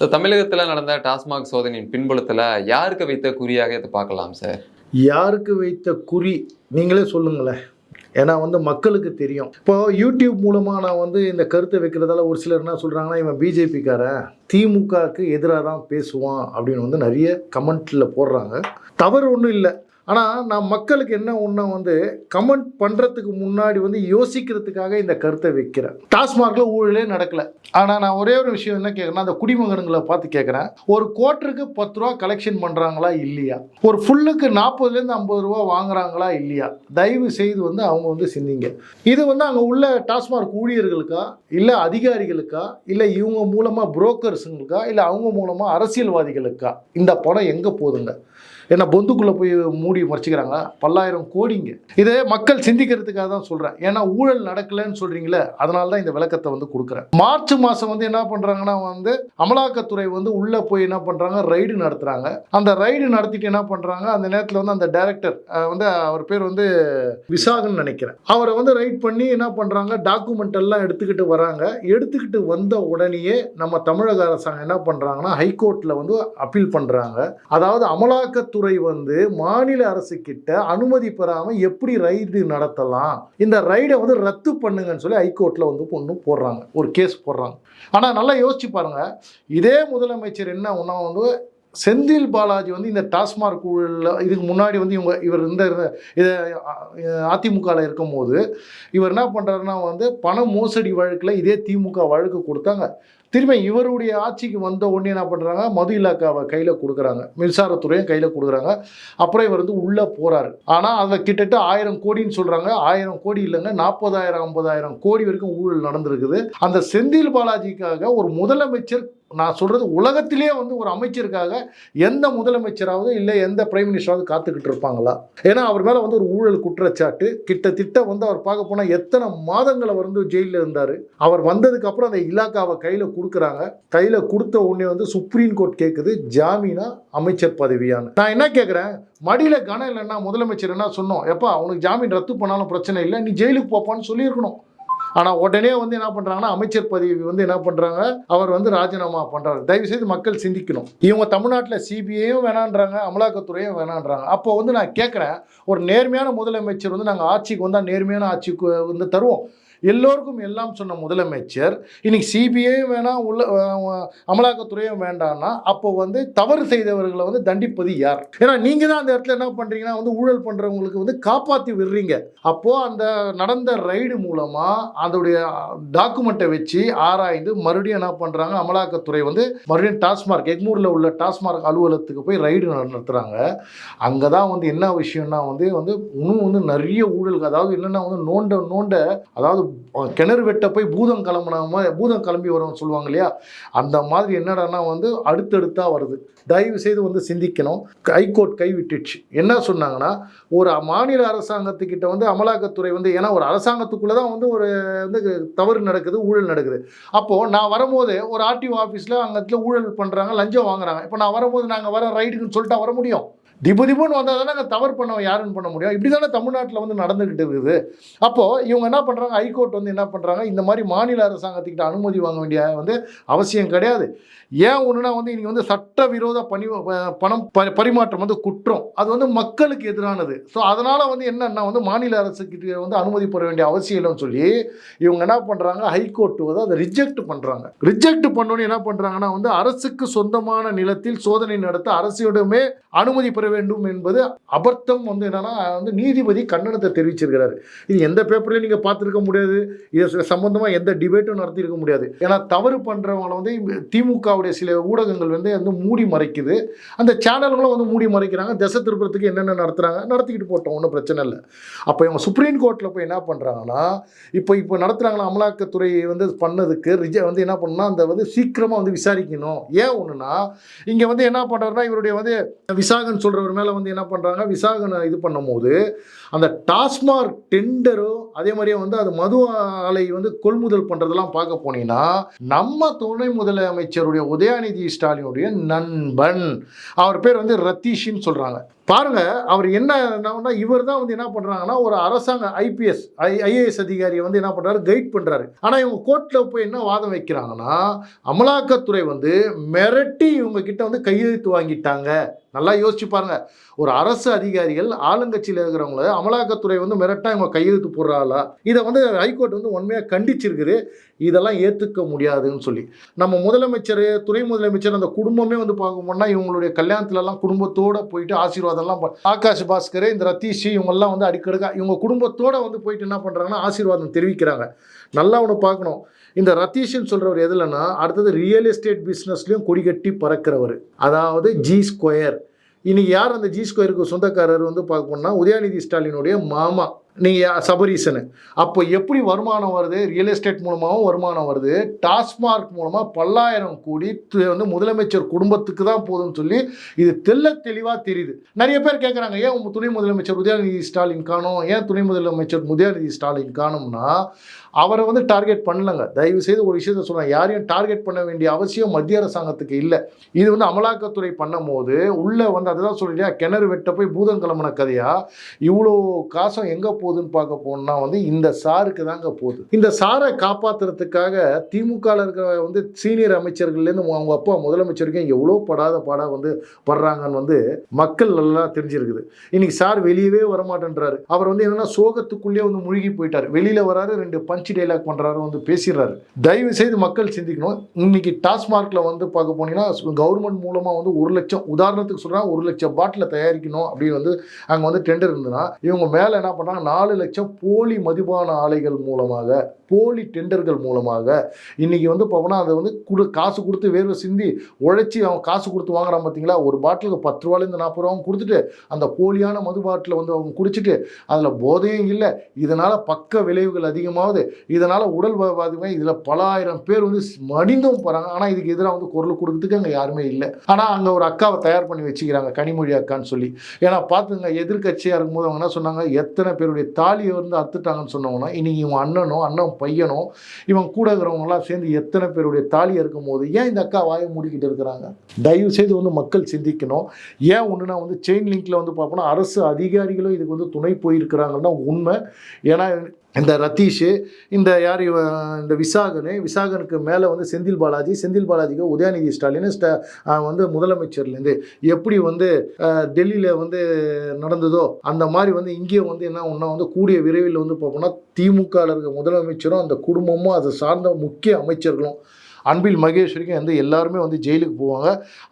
So தமிழகத்தில் நடந்த டாஸ்மாக் சோதனையின் பின்புலத்தில் யாருக்கு வைத்த குறியாக இதை பார்க்கலாம் சார் யாருக்கு வைத்த குறி? நீங்களே சொல்லுங்களேன். ஏன்னா வந்து மக்களுக்கு தெரியும். இப்போ யூடியூப் மூலமாக நான் வந்து இந்த கருத்தை வைக்கிறதால ஒரு சிலர் என்ன சொல்கிறாங்கன்னா இவன் பிஜேபிக்காரன் திமுகவுக்கு எதிராக தான் பேசுவான் அப்படின்னு வந்து நிறைய கமெண்ட்டில் போடுறாங்க. தவறு ஒன்றும் இல்லை. ஆனால் நான் மக்களுக்கு என்ன ஒன்று வந்து கமெண்ட் பண்ணுறதுக்கு முன்னாடி வந்து யோசிக்கிறதுக்காக இந்த கருத்தை வைக்கிறேன் டாஸ்மார்க்கில் ஊழலே நடக்கலை. ஆனால் நான் ஒரே ஒரு விஷயம் என்ன கேட்குறேன்னா அந்த குடிமகன்களை பார்த்து கேட்குறேன் ஒரு கோட்டருக்கு பத்து ரூபா கலெக்ஷன் பண்ணுறாங்களா இல்லையா? ஒரு ஃபுல்லுக்கு நாற்பதுலேருந்து ஐம்பது ரூபா வாங்குறாங்களா இல்லையா? தயவு செய்து வந்து அவங்க வந்து சிந்திங்க. இது வந்து அங்கே உள்ள டாஸ்மார்க் ஊழியர்களுக்கா? இல்லை அதிகாரிகளுக்கா? இல்லை இவங்க மூலமாக புரோக்கர்ஸுங்களுக்கா இல்லை அவங்க மூலமாக அரசியல்வாதிகளுக்கா? இந்த பணம் எங்கே போதுங்க? ஏன்னா பொந்துக்குள்ளே போய் மூடி மறைச்சிக்கிறாங்க பல்லாயிரம் கோடிங்க. இதை மக்கள் சிந்திக்கிறதுக்காக தான் சொல்கிறேன் ஏன்னா ஊழல் நடக்கலைன்னு சொல்கிறீங்களே அதனால தான் இந்த விளக்கத்தை வந்து கொடுக்குறேன். மார்ச் மாதம் வந்து என்ன பண்ணுறாங்கன்னா வந்து அமலாக்கத்துறை வந்து உள்ளே போய் என்ன பண்ணுறாங்க ரைடு நடத்துகிறாங்க அந்த ரைடு நடத்திட்டு என்ன பண்ணுறாங்க அந்த நேரத்தில் வந்து அந்த டைரக்டர் வந்து அவர் பேர் வந்து விசாகன் நினைக்கிறேன். அவரை வந்து ரைட் பண்ணி என்ன பண்ணுறாங்க டாக்குமெண்ட் எல்லாம் எடுத்துக்கிட்டு வராங்க. எடுத்துக்கிட்டு வந்த உடனேயே நம்ம தமிழக அரசாங்கம் என்ன பண்ணுறாங்கன்னா ஹைகோர்ட்டில் வந்து அப்பீல் பண்ணுறாங்க அதாவது அமலாக்கத்துறை வந்து மாநில அரசு கிட்ட அனுமதி பெறாமல் எப்படி ரைடு நடத்தலாம்? இந்த ரைடை வந்து ரத்து பண்ணுங்கன்னு சொல்லி ஹைகோர்ட்டில் வந்து ஒன்று போடுறாங்க. ஒரு கேஸ் போடுறாங்க. ஆனால் நல்லா யோசிச்சு பாருங்கள் இதே முதலமைச்சர் என்ன ஒன்றா வந்து செந்தில் பாலாஜி வந்து இந்த டாஸ்மாக் ஊழலில் இதுக்கு முன்னாடி வந்து இவங்க இவர் இந்த இதை அதிமுகவில் இருக்கும்போது இவர் என்ன பண்ணுறாருன்னா வந்து பண மோசடி வழக்கில் இதே திமுக வழக்கு கொடுத்தாங்க. திரும்ப இவருடைய ஆட்சிக்கு வந்த உடனே என்ன பண்ணுறாங்க மது இலாக்காவை கையில் கொடுக்குறாங்க. மின்சாரத்துறையும் கையில் கொடுக்குறாங்க. அப்புறம் இவர் வந்து உள்ளே போகிறாரு ஆனால் அதில் கிட்டத்தட்ட ஆயிரம் கோடின்னு சொல்கிறாங்க ஆயிரம் கோடி இல்லைங்க நாற்பதாயிரம் ஐம்பதாயிரம் கோடி வரைக்கும் ஊழல் நடந்திருக்குது. அந்த செந்தில் பாலாஜிக்காக ஒரு முதலமைச்சர் நான் சொல்கிறது உலகத்திலே வந்து ஒரு அமைச்சருக்காக எந்த முதலமைச்சராவது இல்லை எந்த பிரைம் மினிஸ்டராவது காத்துக்கிட்டு இருப்பாங்களா? ஏன்னா அவர் மேலே வந்து ஒரு ஊழல் குற்றச்சாட்டு. கிட்டத்தட்ட வந்து அவர் பார்க்க போனால் எத்தனை மாதங்களை வந்து ஜெயிலில் இருந்தார். அவர் வந்ததுக்கப்புறம் அந்த இலாக்காவை கையில் கொடுக்குறாங்க. கையில் கொடுத்த உடனே வந்து சுப்ரீம் கோர்ட் கேட்குது ஜாமீனா அமைச்சர் பதவியான்னு. நான் என்ன கேட்குறேன் மடியில் கனம் இல்லைன்னா முதலமைச்சர் என்ன சொன்னோம்? எப்பா அவனுக்கு ஜாமீன் ரத்து பண்ணாலும் பிரச்சனை இல்லை நீ ஜெயிலுக்கு போப்பான்னு சொல்லியிருக்கணும். ஆனால் உடனே வந்து என்ன பண்ணுறாங்கன்னா அமைச்சர் பதவி வந்து என்ன பண்ணுறாங்க அவர் வந்து ராஜினாமா பண்ணுறாரு தயவுசெய்து மக்கள் சிந்திக்கணும். இவங்க தமிழ்நாட்டில் சிபிஐயும் வேணான்றாங்க அமலாக்கத்துறையும் வேணான்றாங்க. அப்போ வந்து நான் கேட்குறேன் ஒரு நேர்மையான முதலமைச்சர் வந்து நாங்கள் ஆட்சிக்கு வந்தால் நேர்மையான ஆட்சிக்கு வந்து தருவோம். எல்லோருக்கும் எல்லாம் சொன்ன முதலமைச்சர் இன்னைக்கு சிபிஐயும் வேணாம் உள்ள அமலாக்கத்துறையும் வேண்டாம்னா அப்போ வந்து தவறு செய்தவர்களை வந்து தண்டிப்பது யார்? ஏன்னா நீங்கள் தான் அந்த இடத்துல என்ன பண்ணுறீங்கன்னா வந்து ஊழல் பண்ணுறவங்களுக்கு வந்து காப்பாற்றி விடுறீங்க. அப்போது அந்த நடந்த ரைடு மூலமாக அதோடைய டாக்குமெண்ட்டை வச்சு ஆராய்ந்து மறுபடியும் என்ன பண்ணுறாங்க அமலாக்கத்துறை வந்து மறுபடியும் டாஸ்மார்க் எக்மூரில் உள்ள டாஸ்மார்க் அலுவலகத்துக்கு போய் ரைடு நடத்துகிறாங்க அங்கே தான் வந்து என்ன விஷயம்னா வந்து வந்து இன்னும் வந்து நிறைய ஊழல் அதாவது என்னென்னா வந்து நோண்ட நோண்ட அதாவது கிணறு வெட்ட போய் பூதம் கிளம்புன பூதம் கிளம்பி வரும்னு சொல்லுவாங்க இல்லையா? அந்த மாதிரி என்னடான்னா வந்து அடுத்தடுத்தாக வருது. தயவு செய்து வந்து சிந்திக்கணும். ஹைகோர்ட் கைவிட்டுச்சு என்ன சொன்னாங்கன்னா ஒரு மாநில அரசாங்கத்துக்கிட்ட வந்து அமலாக்கத்துறை வந்து ஏன்னா ஒரு அரசாங்கத்துக்குள்ளே தான் வந்து ஒரு வந்து தவறு நடக்குது ஊழல் நடக்குது. அப்போது நான் வரும்போது ஒரு ஆர்டிஓ ஆஃபீஸில் அங்கே ஊழல் பண்ணுறாங்க லஞ்சம் வாங்குறாங்க. இப்போ நான் வரும்போது நாங்கள் வர ரைடுன்னு சொல்லிட்டு வர முடியும்? டிபு திபுன்னு வந்தால் தானே அங்கே தவறு பண்ண யாருன்னு பண்ண முடியும்? இப்படி தானே தமிழ்நாட்டில் வந்து நடந்துக்கிட்டு இருக்குது. அப்போது இவங்க என்ன பண்ணுறாங்க ஹைகோர்ட் வந்து என்ன பண்ணுறாங்க இந்த மாதிரி மாநில அரசாங்கத்துக்கிட்ட அனுமதி வாங்க வேண்டிய வந்து அவசியம் கிடையாது. ஏன் ஒன்றுனா வந்து இன்றைக்கி வந்து சட்டவிரோத பணி பணம் ப பரிமாற்றம் வந்து குற்றம். அது வந்து மக்களுக்கு எதிரானது. ஸோ அதனால் வந்து என்னென்னா வந்து மாநில அரசுக்கிட்ட வந்து அனுமதி பெற வேண்டிய அவசியம் இல்லைன்னு சொல்லி இவங்க என்ன பண்ணுறாங்க ஹைகோர்ட் வந்து அதை ரிஜெக்ட் பண்ணுறாங்க ரிஜெக்ட் பண்ணோன்னு என்ன பண்ணுறாங்கன்னா வந்து அரசுக்கு சொந்தமான நிலத்தில் சோதனை நடத்த அரசிடமே அனுமதி பெற வேண்டும் என்பது அபர்த்தம் வந்து என்னன்னா வந்து நீதிபதி கண்டனத்தை தெரிவிச்சிருக்கிறாரு. இது எந்த பேப்பர்லையும் நீங்கள் பார்த்துருக்க முடியாது. இது சம்பந்தமாக எந்த டிபேட்டும் நடத்தியிருக்க முடியாது. ஏன்னா தவறு பண்ணுறவங்கள வந்து திமுகவுடைய சில ஊடகங்கள் வந்து வந்து மூடி மறைக்குது. அந்த சேனல்களும் வந்து மூடி மறைக்கிறாங்க. திசை திருப்பத்துக்கு என்னென்ன நடத்துகிறாங்க நடத்திக்கிட்டு போட்டோம். ஒன்றும் பிரச்சனை இல்லை. அப்போ இவங்க சுப்ரீம் கோர்ட்டில் போய் என்ன பண்ணுறாங்கன்னா இப்போ இப்போ நடத்துகிறாங்களா அமலாக்கத்துறை வந்து பண்ணதுக்கு ரிஜ வந்து என்ன பண்ணணும்னா அந்த வந்து சீக்கிரமாக வந்து விசாரிக்கணும். ஏன் ஒன்றுனா இங்கே வந்து என்ன பண்ணுறாருன்னா இவருடைய வந்து விசாகன் சொல்கிறவர் மேலே வந்து என்ன பண்ணுறாங்க விசாகனை இது பண்ணும்போது அந்த டாஸ்மார்க் டெண்டரோ அதே மாதிரியே வந்து அது மது ஆலை வந்து கொள்முதல் பண்ணுறதெல்லாம் பார்க்க போனீங்கன்னா நம்ம துணை முதலமைச்சருடைய உதயாநிதி ஸ்டாலினுடைய நண்பன். அவர் பேர் வந்து ரத்தீஷின்னு சொல்கிறாங்க பாருங்க அவர் என்ன என்னன்னா இவர் தான் வந்து என்ன பண்ணுறாங்கன்னா ஒரு அரசாங்க ஐபிஎஸ் ஐ ஐஏஎஸ் அதிகாரியை வந்து என்ன பண்ணுறாரு கைட் பண்ணுறாரு ஆனால் இவங்க கோர்ட்டில் போய் என்ன வாதம் வைக்கிறாங்கன்னா அமலாக்கத்துறை வந்து மிரட்டி இவங்க கிட்ட வந்து கையெழுத்து வாங்கிட்டாங்க. நல்லா யோசிச்சு பாருங்க. ஒரு அரசு அதிகாரிகள் ஆளுங்கட்சியில் இருக்கிறவங்கள அமலாக்கத்துறை வந்து மிரட்டா இவங்க கையெழுத்து போடுறாளா? இதை வந்து ஹைகோர்ட் வந்து உண்மையாக கண்டிச்சிருக்குது. இதெல்லாம் ஏற்றுக்க முடியாதுன்னு சொல்லி. நம்ம முதலமைச்சர் துணை முதலமைச்சர் அந்த குடும்பமே வந்து பார்க்கணும்னா இவங்களுடைய கல்யாணத்துலலாம் குடும்பத்தோட போயிட்டு ஆசீர்வாதம்லாம் ஆகாஷ் பாஸ்கர் இந்த ரத்தீஷ் இவங்கெல்லாம் வந்து அடிக்கடுக்கா இவங்க குடும்பத்தோடு வந்து போயிட்டு என்ன பண்ணுறாங்கன்னா ஆசீர்வாதம் தெரிவிக்கிறாங்க. நல்லா ஒன்று பார்க்கணும். இந்த ரத்தீஷ்னு சொல்கிறவர் எதுலன்னா அடுத்தது ரியல் எஸ்டேட் பிஸ்னஸ்லையும் கொடி கட்டி பறக்கிறவர். அதாவது ஜி ஸ்கொயர் இன்னைக்கு யார் அந்த ஜி ஸ்கொயருக்கு சொந்தக்காரர் வந்து பார்க்கணும்னா உதயநிதி ஸ்டாலினுடைய மாமா. நீங்கள் சபரீசனு. அப்போ எப்படி வருமானம் வருது? ரியல் எஸ்டேட் மூலமாகவும் வருமானம் வருது. டாஸ்மார்க் மூலமாக பல்லாயிரம் கோடி வந்து முதலமைச்சர் குடும்பத்துக்கு தான் போதும்னு சொல்லி இது தெல்ல தெளிவாக தெரியுது. நிறைய பேர் கேட்குறாங்க ஏன் உங்கள் துணை முதலமைச்சர் உதயநிதி ஸ்டாலின் காணும்? ஏன் துணை முதலமைச்சர் உதயநிதி ஸ்டாலின் காணும்னா? அவரை வந்து டார்கெட் பண்ணலங்க. தயவு செய்து ஒரு விஷயத்த சொல்கிறேன் யாரையும் டார்கெட் பண்ண வேண்டிய அவசியம் மத்திய அரசாங்கத்துக்கு இல்லை. இது வந்து அமலாக்கத்துறை பண்ணும்போது உள்ளே வந்து அதுதான் சொல்லியா கிணறு வெட்ட போய் பூதம் கிளம்புன கதையாக இவ்வளோ காசம் எங்கே போகுதுன்னு பார்க்க போனா வந்து இந்த சாருக்கு தாங்க போகுது. இந்த சாரை காப்பாத்துறதுக்காக திமுகவில் இருக்கிற வந்து சீனியர் அமைச்சர்கள்லேருந்து அவங்க அப்பா முதலமைச்சருக்கும் எவ்வளோ படாத பாடாக வந்து படுறாங்கன்னு வந்து மக்கள் நல்லா தெரிஞ்சிருக்குது. இன்னைக்கு சார் வெளியவே வரமாட்டேன்றாரு. அவர் வந்து என்னன்னா சோகத்துக்குள்ளேயே வந்து முழுகி போயிட்டார். வெளியில வராரு ரெண்டு பஞ்ச் டைலாக் பண்ணுறாரு வந்து பேசிடுறாரு. தயவு செய்து மக்கள் சிந்திக்கணும். இன்னைக்கு டாஸ்மார்க்ல வந்து பார்க்க போனீங்கன்னா கவர்மெண்ட் மூலமாக வந்து ஒரு லட்சம் உதாரணத்துக்கு சொல்கிறாங்க ஒரு லட்சம் பாட்டில் தயாரிக்கணும் அப்படின்னு வந்து அங்கே வந்து டெண்டர் இருந்ததுன்னா இவங்க மேலே என்ன பண்ணுறாங்க நாலு லட்சம் போலி மதுபான ஆலைகள் மூலமாக போலி டெண்டர்கள் மூலமாக இன்றைக்கி வந்து பார்த்தோம்னா அதை வந்து குடு காசு கொடுத்து வேர்வை சிந்தி உழைச்சி அவன் காசு கொடுத்து வாங்குறான் பார்த்தீங்களா ஒரு பாட்டிலுக்கு பத்து ரூபாலேருந்து நாற்பது ரூபாவும் கொடுத்துட்டு அந்த போலியான மது பாட்டில் வந்து அவங்க குடிச்சிட்டு அதில் போதையும் இல்லை. இதனால் பக்க விளைவுகள் அதிகமாகுது. இதனால் உடல் பாதிப்பாக இதில் பல ஆயிரம் பேர் வந்து மடிந்தும் போகிறாங்க ஆனால் இதுக்கு எதிராக வந்து குரல் கொடுக்கறதுக்கு அங்கே யாருமே இல்லை. ஆனால் அங்கே ஒரு அக்காவை தயார் பண்ணி வச்சுக்கிறாங்க கனிமொழி அக்கான்னு சொல்லி. ஏன்னா பார்த்துங்க எதிர்க்கட்சியாக இருக்கும்போது அவங்க என்ன சொன்னாங்க? எத்தனை பேருடைய தாலியை வந்து அத்துட்டாங்கன்னு சொன்னவங்கன்னா இன்னைக்கு இவன் அண்ணனோ அண்ணன் பையனோ இவன் கூட இருக்கிறவங்களாம் சேர்ந்து எத்தனை பேருடைய தாலியாக இருக்கும் போது ஏன் இந்த அக்கா வாயை மூடிக்கிட்டு இருக்கிறாங்க? தயவு செய்து வந்து மக்கள் சிந்திக்கணும். ஏன் ஒன்றுனா வந்து செயின் லிங்க்ல வந்து பார்ப்போம்னா அரசு அதிகாரிகளும் இதுக்கு வந்து துணை போயிருக்கிறாங்கன்னா உண்மை. ஏன்னா இந்த ரத்தீஷு இந்த யார் இந்த விசாகனு விசாகனுக்கு மேலே வந்து செந்தில் பாலாஜி செந்தில் பாலாஜிக்கு உதயநிதி ஸ்டாலின் ஸ்ட வந்து முதலமைச்சர்லேருந்து. எப்படி வந்து டெல்லியில் வந்து நடந்ததோ அந்த மாதிரி வந்து இங்கேயும் வந்து என்ன ஒன்றா வந்து கூடிய விரைவில் வந்து பார்ப்போம்னா திமுகவில் இருக்க முதலமைச்சரும் அந்த குடும்பமும் அதை சார்ந்த முக்கிய அமைச்சர்களும் அன்பில் மகேஸ்வரிக்கும் வந்து எல்லாருமே வந்து ஜெயிலுக்கு போவாங்க.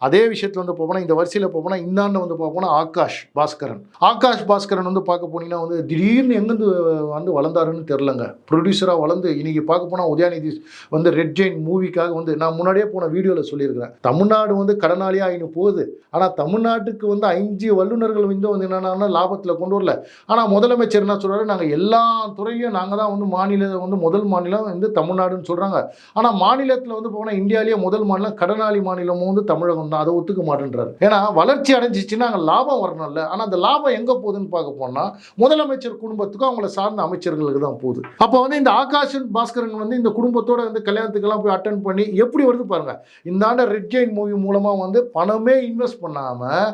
அதே விஷயத்தில் வந்து போனால் இந்த வரிசையில் போனால் இந்தாண்டு வந்து பார்ப்போம்னா ஆகாஷ் பாஸ்கரன். ஆகாஷ் பாஸ்கரன் வந்து பார்க்க போனீங்கன்னா வந்து திடீர்னு எங்கேருந்து வந்து வளர்ந்தாருன்னு தெரிலங்க ப்ரொடியூசராக வளர்ந்து இன்னைக்கு பார்க்க போனால் உதயநிதி வந்து ரெட் ஜெயின் மூவிக்காக வந்து நான் முன்னாடியே போன வீடியோவில் சொல்லியிருக்கிறேன். தமிழ்நாடு வந்து கடனாளியாக ஆயின்னு போகுது. ஆனால் தமிழ்நாட்டுக்கு வந்து அஞ்சு வல்லுநர்கள் வந்து வந்து என்னென்னா லாபத்தில் கொண்டு வரல. ஆனால் முதலமைச்சர் என்ன சொல்கிறாரு நாங்கள் எல்லா துறையிலையும் நாங்கள் தான் வந்து மாநில வந்து முதல் மாநிலம் வந்து தமிழ்நாடுன்னு சொல்கிறாங்க ஆனால் மாநிலத்தில் வந்து போனால் இந்தியாவிலேயே முதல் மாநிலம் கடனாளி மாநிலமும் வந்து தமிழகம் தான் அதை ஒத்துக்க மாட்டேன்றாரு. ஏன்னா வளர்ச்சி அடைஞ்சிச்சுன்னா அங்கே லாபம் வரணும்ல. ஆனால் அந்த லாபம் எங்கே போகுதுன்னு பார்க்க போனால் முதலமைச்சர் குடும்பத்துக்கும் அவங்கள சார்ந்த அமைச்சர்களுக்கு தான் போகுது. அப்போ வந்து இந்த ஆகாஷன் பாஸ்கரன் வந்து இந்த குடும்பத்தோட வந்து கல்யாணத்துக்கெல்லாம் போய் அட்டன் பண்ணி எப்படி வருது பாருங்க. இந்த ஆண்ட ரெட் ஜெயின் மூவி மூலமாக வந்து பணமே இன்வெஸ்ட் பண்ணாமல்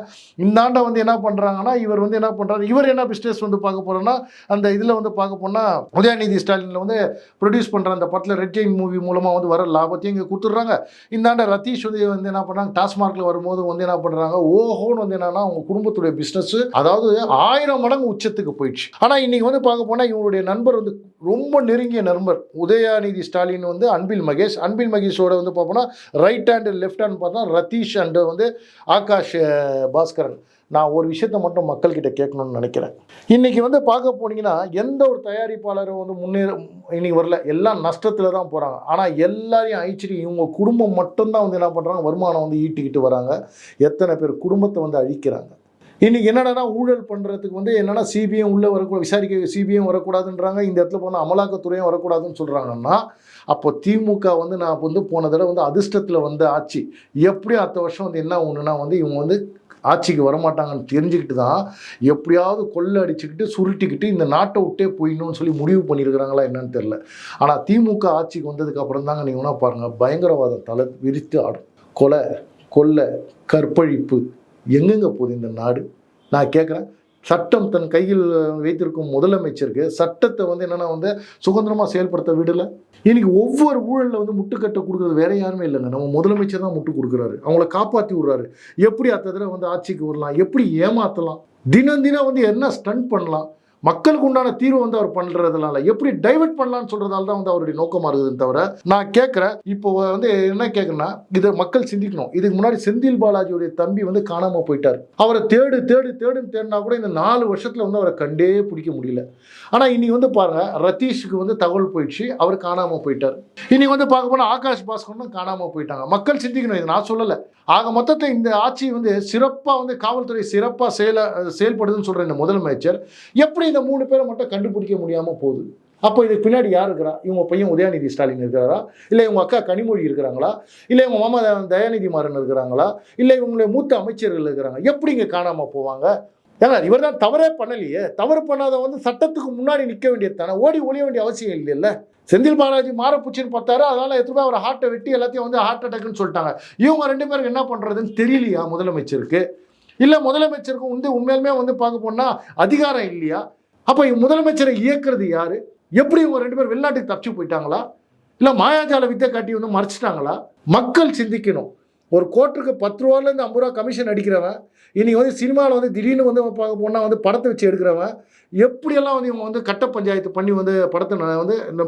இந்த ஆண்டை வந்து என்ன பண்ணுறாங்கன்னா இவர் வந்து என்ன பண்ணுறாரு இவர் என்ன பிஸ்னஸ் வந்து பார்க்க போகிறோன்னா அந்த இதில் வந்து பார்க்க போனால் உதயநிதி ஸ்டாலினில் வந்து ப்ரொடியூஸ் பண்ணுற அந்த படத்தில் ரெட் ஜெயின் மூவி மூலமாக வந்து வர லாபத்தையும் இங்கே கொடுத்துட்றாங்க. இந்தாண்ட ரத்தீஷ் வந்து வந்து என்ன பண்ணுறாங்க டாஸ்மார்க்கில் வரும்போது வந்து என்ன பண்ணுறாங்க ஓஹோன்னு வந்து என்னன்னா அவங்க குடும்பத்துடைய பிஸ்னஸ் அதாவது ஆயிரம் மடங்கு உச்சத்துக்கு போயிடுச்சு. ஆனால் இன்னைக்கு வந்து பார்க்க போனால் இவங்களுடைய நண்பர் வந்து ரொம்ப நெருங்கிய நண்பர். உதயாநிதி ஸ்டாலின் வந்து அன்பில் மகேஷ். அன்பில் மகேஷோட வந்து பார்ப்போம்னா ரைட் ஹேண்டு லெஃப்ட் ஹேண்ட் பார்த்தா ரத்தீஷ் அண்டு வந்து ஆகாஷ் பாஸ்கரன். நான் ஒரு விஷயத்தை மட்டும் மக்கள்கிட்ட கேட்கணும்னு நினைக்கிறேன். இன்றைக்கி வந்து பார்க்க போனீங்கன்னா எந்த ஒரு தயாரிப்பாளரும் வந்து முன்னேற இன்றைக்கி வரல. எல்லாம் நஷ்டத்தில் தான் போகிறாங்க ஆனால் எல்லாரையும் அழிச்சிட்டு இவங்க குடும்பம் மட்டும்தான் வந்து என்ன பண்ணுறாங்க வருமானம் வந்து ஈட்டிக்கிட்டு வராங்க. எத்தனை பேர் குடும்பத்தை வந்து அழிக்கிறாங்க. இன்றைக்கி என்னடா ஊழல் பண்ணுறதுக்கு வந்து என்னென்னா சிபிஐ உள்ளே வரக்கூடாது விசாரிக்க சிபிஐயும் வரக்கூடாதுன்றாங்க இந்த இடத்துல போனால் அமலாக்கத்துறையும் வரக்கூடாதுன்னு சொல்கிறாங்கன்னா அப்போ திமுக வந்து நான் வந்து போன தடவை வந்து அதிர்ஷ்டத்தில் வந்த ஆட்சி. எப்படியும் அடுத்த வருஷம் வந்து என்ன ஒன்றுனா வந்து இவங்க வந்து ஆட்சிக்கு வரமாட்டாங்கன்னு தெரிஞ்சுக்கிட்டு தான் எப்படியாவது கொள்ளை அடிச்சுக்கிட்டு சுருட்டிக்கிட்டு இந்த நாட்டை விட்டே போயிடணும்னு சொல்லி முடிவு பண்ணியிருக்கிறாங்களா என்னன்னு தெரில ஆனால் திமுக ஆட்சிக்கு வந்ததுக்கு அப்புறம் தாங்க நீங்கள் பாருங்கள் பயங்கரவாதம் தலை விரித்து ஆடும். கொலை கொள்ளை கற்பழிப்பு எங்கெங்கே போகுது இந்த நாடு? நான் கேட்குறேன். சட்டம் தன் கையில் வைத்திருக்கும் முதலமைச்சருக்கு சட்டத்தை வந்து என்னென்னா வந்து சுதந்திரமாக செயல்படுத்த விடலை. இன்னைக்கு ஒவ்வொரு ஊழலில் வந்து முட்டுக்கட்டை கொடுக்குறது வேற யாருமே இல்லைங்க. நம்ம முதலமைச்சர் தான் முட்டு கொடுக்குறாரு. அவங்கள காப்பாற்றி விடுறாரு. எப்படி அடுத்த தடவை வந்து ஆட்சிக்கு வரலாம்? எப்படி ஏமாற்றலாம் தினம் தினம் வந்து என்ன ஸ்டன்ட் பண்ணலாம்? மக்களுக்கு உண்டான தீர்வு வந்து அவர் பண்ணுறதுனால எப்படி டைவர்ட் பண்ணலாம்னு சொல்கிறதால தான் வந்து அவருடைய நோக்கமாக இருக்குதுன்னு தவிர நான் கேட்குறேன். இப்போ வந்து என்ன கேட்குறேன்னா இதை மக்கள் சிந்திக்கணும். இதுக்கு முன்னாடி செந்தில் பாலாஜியுடைய தம்பி வந்து காணாமல் போயிட்டார். அவரை தேடு தேடு தேடுன்னு தேடினா கூட இந்த நாலு வருஷத்தில் வந்து அவரை கண்டே பிடிக்க முடியல. ஆனால் இன்னைக்கு வந்து பாருங்கள் ரதீஷுக்கு வந்து தகவல் போயிடுச்சு. அவர் காணாமல் போயிட்டார். இன்னைக்கு வந்து பார்க்க போனால் ஆகாஷ் பாஸ்கரும் காணாமல் போயிட்டாங்க. மக்கள் சிந்திக்கணும். இது நான் சொல்லலை. ஆக மொத்தத்தை இந்த ஆட்சி வந்து சிறப்பாக வந்து காவல்துறை சிறப்பாக செயல செயல்படுதுன்னு சொல்கிற இந்த முதலமைச்சர் எப்படி இந்த மூணு பேரை மட்டும் கண்டுபிடிக்க முடியாமல் போகுது? அப்போ இதுக்கு பின்னாடி யார் இருக்கிறா? இவங்க பையன் உதயநிதி ஸ்டாலின் இருக்கிறாரா? இல்லை இவங்க அக்கா கனிமொழி இருக்கிறாங்களா? இல்லை இவங்க மாமா தயாநிதி மாறன் இருக்கிறாங்களா? இல்லை இவங்களுடைய மூத்த அமைச்சர்கள் இருக்கிறாங்க. எப்படி இங்கே காணாமல் போவாங்க? ஏன்னா இவர் தான் தவறே பண்ணலையே. தவறு பண்ணாத வந்து சட்டத்துக்கு முன்னாடி நிற்க வேண்டியது தானே. ஓடி ஒழிய வேண்டிய அவசியம் இல்லைல்ல. செந்தில் பாலாஜி மாறப்பூச்சின்னு பார்த்தாரு. அதனால எத்தனை அவர் ஹார்ட்டை வெட்டி எல்லாத்தையும் வந்து ஹார்ட் அட்டாக்னு சொல்லிட்டாங்க. இவங்க ரெண்டு பேருக்கு என்ன பண்ணுறதுன்னு தெரியலையா முதலமைச்சருக்கு? இல்லை முதலமைச்சருக்கு வந்து உண்மையிலுமே வந்து பார்க்க போனால் அதிகாரம் இல்லையா? அப்போ முதலமைச்சரை இயக்குறது யார்? எப்படி இவங்க ரெண்டு பேரும் வெளிநாட்டுக்கு தப்பிச்சு போயிட்டாங்களா? இல்லை மாயாஜால வித்தை காட்டி வந்து மறைச்சிட்டாங்களா? மக்கள் சிந்திக்கணும். ஒரு கோட்டுக்கு பத்து ரூபாலேருந்து ஐம்பது ரூபா கமிஷன் அடிக்கிறவன் இன்றைக்கி வந்து சினிமாவில் வந்து திடீர்னு வந்து பார்க்க போனால் வந்து படத்தை வச்சு எடுக்கிறவன் எப்படியெல்லாம் வந்து இவங்க வந்து கட்ட பஞ்சாயத்து பண்ணி வந்து படத்தை வந்து இந்த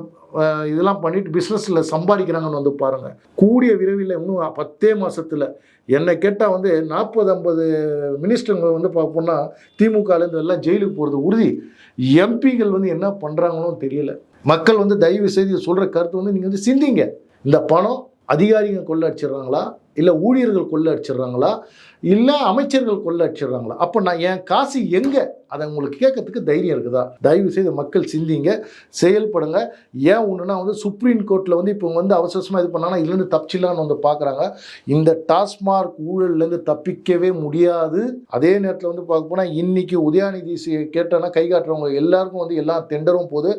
இதெல்லாம் பண்ணிட்டு பிஸ்னஸில் சம்பாதிக்கிறாங்கன்னு வந்து பாருங்கள் கூடிய விரைவில் இன்னும் பத்தே மாதத்தில் என்னை கேட்டால் வந்து நாற்பது ஐம்பது மினிஸ்டருங்க வந்து பார்ப்போம்னா திமுகலேருந்து எல்லாம் ஜெயிலுக்கு போகிறது உறுதி. எம்பிகள் வந்து என்ன பண்ணுறாங்களோ தெரியல. மக்கள் வந்து தயவு செய்து சொல்கிற கருத்து வந்து நீங்கள் வந்து சிந்திங்க. இந்த பணம் அதிகாரிகள் கொள்ள அடிச்சிடுறாங்களா இல்லை ஊழியர்கள் கொள்ள அடிச்சிடுறாங்களா இல்லை அமைச்சர்கள் கொள்ள அடிச்சிடுறாங்களா அப்போ நான் என் காசு எங்கே? அதை உங்களுக்கு கேட்கறதுக்கு தைரியம் இருக்குதா? தயவு செய்து மக்கள் சிந்திங்க செயல்படுங்க. ஏன் ஒன்றுனா வந்து சுப்ரீம் கோர்ட்டில் வந்து இப்போ வந்து அவசரமாக இது பண்ணாங்கன்னா இதுலேருந்து தப்பிச்சிடலான்னு வந்து பார்க்குறாங்க இந்த டாஸ்மார்க் ஊழல்லேருந்து தப்பிக்கவே முடியாது. அதே நேரத்தில் வந்து பார்க்க போனால் இன்றைக்கி உதயாநிதி கேட்டோன்னா கை காட்டுறவங்க எல்லாருக்கும் வந்து எல்லா டெண்டரும் போது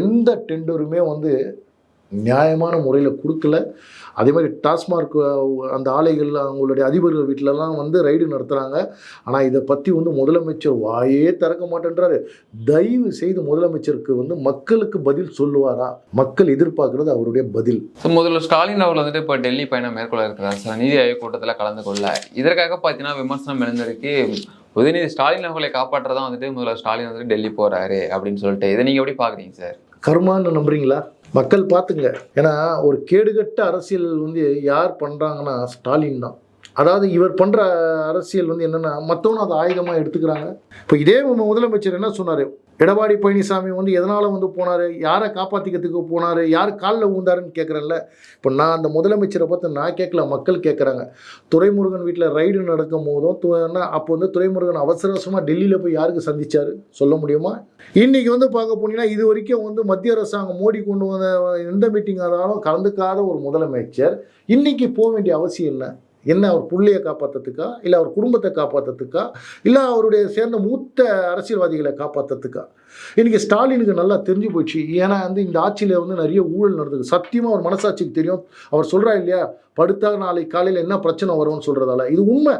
எந்த டெண்டருமே வந்து நியாயமான முறையில் கொடுக்கல. அதே மாதிரி டாஸ்மார்க் அந்த ஆலைகள் அவங்களுடைய அதிபர்கள் வீட்டிலலாம் வந்து ரைடு நடத்துகிறாங்க ஆனால் இதை பற்றி வந்து முதலமைச்சர் வாயே திறக்க மாட்டேன்றாரு. தயவு செய்து முதலமைச்சருக்கு வந்து மக்களுக்கு பதில் சொல்லுவாரா? மக்கள் எதிர்பார்க்கறது அவருடைய பதில். முதல்ல ஸ்டாலின் அவர்கள் வந்துட்டு இப்போ டெல்லி பயணம் மேற்கொள்ள இருக்கிறார். சார் நிதி ஆயோக் கூட்டத்தில் கலந்து கொள்ள. இதற்காக பார்த்தீங்கன்னா விமர்சனம் எழுந்திருக்கு உதயநிதி ஸ்டாலின் அவர்களை காப்பாற்றதான் வந்துட்டு முதல்ல ஸ்டாலின் வந்துட்டு டெல்லி போறாரு அப்படின்னு சொல்லிட்டு. இதை நீங்க எப்படி பாக்குறீங்க சார்? கர்மான்னு நம்புறீங்களா? மக்கள் பார்த்துங்க. ஏன்னா ஒரு கேடுகட்ட அரசியல் வந்து யார் பண்ணுறாங்கன்னா ஸ்டாலின் தான். அதாவது இவர் பண்ணுற அரசியல் வந்து என்னென்னா மற்றவனும் அதை ஆயுதமாக எடுத்துக்கிறாங்க. இப்போ இதே முதலமைச்சர் என்ன சொன்னார்? எடப்பாடி பழனிசாமி வந்து எதனால் வந்து போனார்? யாரை காப்பாற்றிக்கிறதுக்கு போனார்? யார் காலில் ஊந்தாருன்னு கேட்குறேன்ல இப்போ நான் அந்த முதலமைச்சரை பார்த்து நான் கேட்கல மக்கள் கேட்குறாங்க துரைமுருகன் வீட்டில் ரைடு நடக்கும் போதும் து- என்ன அப்போ வந்து துறைமுருகன் அவசர அவசரமாக டெல்லியில் போய் யாருக்கு சந்தித்தார் சொல்ல முடியுமா? இன்றைக்கி வந்து பார்க்க போனீங்கன்னா இது வரைக்கும் வந்து மத்திய அரசாங்கம் மோடி கொண்டு வந்த எந்த மீட்டிங் ஆனாலும் கலந்துக்காத ஒரு முதலமைச்சர். இன்றைக்கி போக வேண்டிய அவசியம் இல்லை என்ன அவர் புள்ளையை காப்பாற்றுறதுக்கா இல்லை அவர் குடும்பத்தை காப்பாற்றுறதுக்கா இல்லை அவருடைய சேர்ந்த மூத்த அரசியல்வாதிகளை காப்பாற்றுறதுக்கா இன்னைக்கு ஸ்டாலினுக்கு நல்லா தெரிஞ்சு போச்சு. ஏன்னா வந்து இந்த ஆட்சியில் வந்து நிறைய ஊழல் நடந்தது. சத்தியமாக அவர் மனசாட்சிக்கு தெரியும். அவர் சொல்கிறா இல்லையா? படுத்தா நாளைக்கு காலையில் என்ன பிரச்சனை வரும்னு சொல்கிறதால இது உண்மை.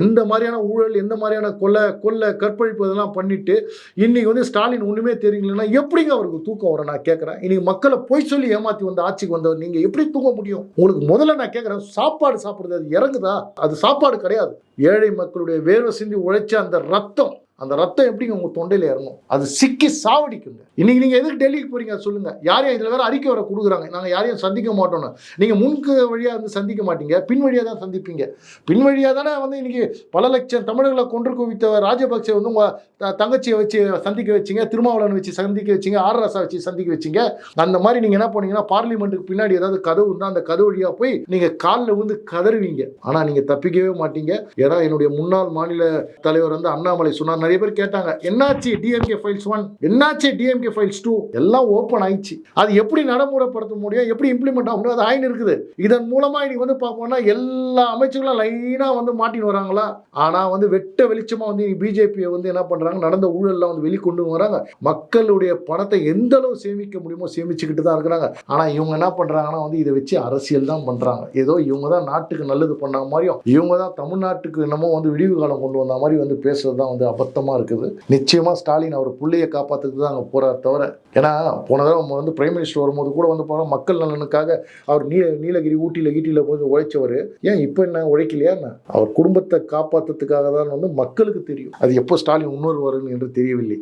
எந்த மாதிரியான ஊழல் எந்த மாதிரியான கொலை கொள்ளை கற்பழிப்பு இதெல்லாம் பண்ணிட்டு இன்னைக்கு வந்து ஸ்டாலின் ஒன்றுமே தெரியலன்னா எப்படிங்க அவருக்கு தூக்கம் வரும்? நான் கேட்குறேன். இன்னைக்கு மக்களை பொய் சொல்லி ஏமாற்றி வந்த ஆட்சிக்கு வந்தவர் நீங்கள் எப்படி தூங்க முடியும்? உங்களுக்கு முதல்ல நான் கேட்குறேன் சாப்பாடு சாப்பிட்றது அது இறங்குதா? அது சாப்பாடு கிடையாது. ஏழை மக்களுடைய வேர்வை சிந்தி உழைச்ச அந்த ரத்தம் அந்த ரத்தம் எப்படிங்க உங்கள் தொண்டையில் இறங்கும்? அது சிக்கி சாவடிக்குங்க. இன்னைக்கு நீங்கள் எதுக்கு டெல்லிக்கு போறீங்க? சொல்லுங்க. யாரையும் இதில் வேற அறிக்கை வர கொடுக்குறாங்க? நாங்கள் யாரையும் சந்திக்க மாட்டோம்னு. நீங்கள் முன்கு வழியாக வந்து சந்திக்க மாட்டீங்க. பின் வழியாக தான் சந்திப்பீங்க. பின் வழியாக தானே வந்து இன்னைக்கு பல லட்சம் தமிழர்களை கொன்று குவித்த ராஜபக்சே வந்து உங்கள் தங்கச்சியை வச்சு சந்திக்க வச்சிங்க. திருமாவளவன் வச்சு சந்திக்க வச்சிங்க. ஆர் ராசா வச்சு சந்திக்க வச்சிங்க. அந்த மாதிரி நீங்கள் என்ன பண்ணீங்கன்னா பார்லிமெண்ட்டுக்கு பின்னாடி ஏதாவது கதவு இருந்தால் அந்த கதவு வழியாக போய் நீங்கள் காலில் வந்து கதறுவீங்க. ஆனால் நீங்கள் தப்பிக்கவே மாட்டீங்க. ஏன்னா என்னுடைய முன்னாள் மாநில தலைவர் வந்து அண்ணாமலை சொன்னார். நிறைய பேர் கேட்டாங்க என்னாச்சு டிஎம்கே ஃபைல்ஸ் ஒன் என்னாச்சு டிஎம்கே ஃபைல்ஸ் டூ எல்லாம் ஓப்பன் ஆயிடுச்சு. அது எப்படி நடைமுறைப்படுத்த முடியும் எப்படி இம்ப்ளிமெண்ட் ஆக முடியும் அது ஆயின் இருக்குது. இதன் மூலமா இன்னைக்கு வந்து பார்ப்போம்னா எல்லா அமைச்சர்களும் லைனா வந்து மாட்டின்னு வராங்களா? ஆனா வந்து வெட்ட வெளிச்சமா வந்து பிஜேபியை வந்து என்ன பண்றாங்க நடந்த ஊழல்லாம் வந்து வெளிக்கொண்டு வராங்க. மக்களுடைய பணத்தை எந்த அளவு சேமிக்க முடியுமோ சேமிச்சுக்கிட்டு தான் இருக்கிறாங்க. ஆனா இவங்க என்ன பண்றாங்கன்னா வந்து இதை வச்சு அரசியல் தான் பண்றாங்க. ஏதோ இவங்க தான் நாட்டுக்கு நல்லது பண்ண மாதிரியும் இவங்க தான் தமிழ்நாட்டுக்கு என்னமோ வந்து விடிவு காலம் கொண்டு வந்த மாதிரி வந்து பேசுறது தான் வந்து அபத்தம் இருக்குது. நிச்சயமாக ஸ்டாலின் அவர் பிள்ளையை காப்பாற்றுக்கு தான் அங்கே போகிறார் தவிர ஏன்னா போன தடவை நம்ம வந்து பிரைம் மினிஸ்டர் வரும்போது கூட வந்து போனால் மக்கள் நலனுக்காக அவர் நீ நீலகிரி ஊட்டியில் கீட்டியில் போய் உழைச்சவர். ஏன் இப்போ என்ன உழைக்கலையா என்ன? அவர் குடும்பத்தை காப்பாற்றுறதுக்காக தான் வந்து மக்களுக்கு தெரியும். அது எப்போ ஸ்டாலின் இன்னொரு வருன்னு என்று தெரியவில்லை.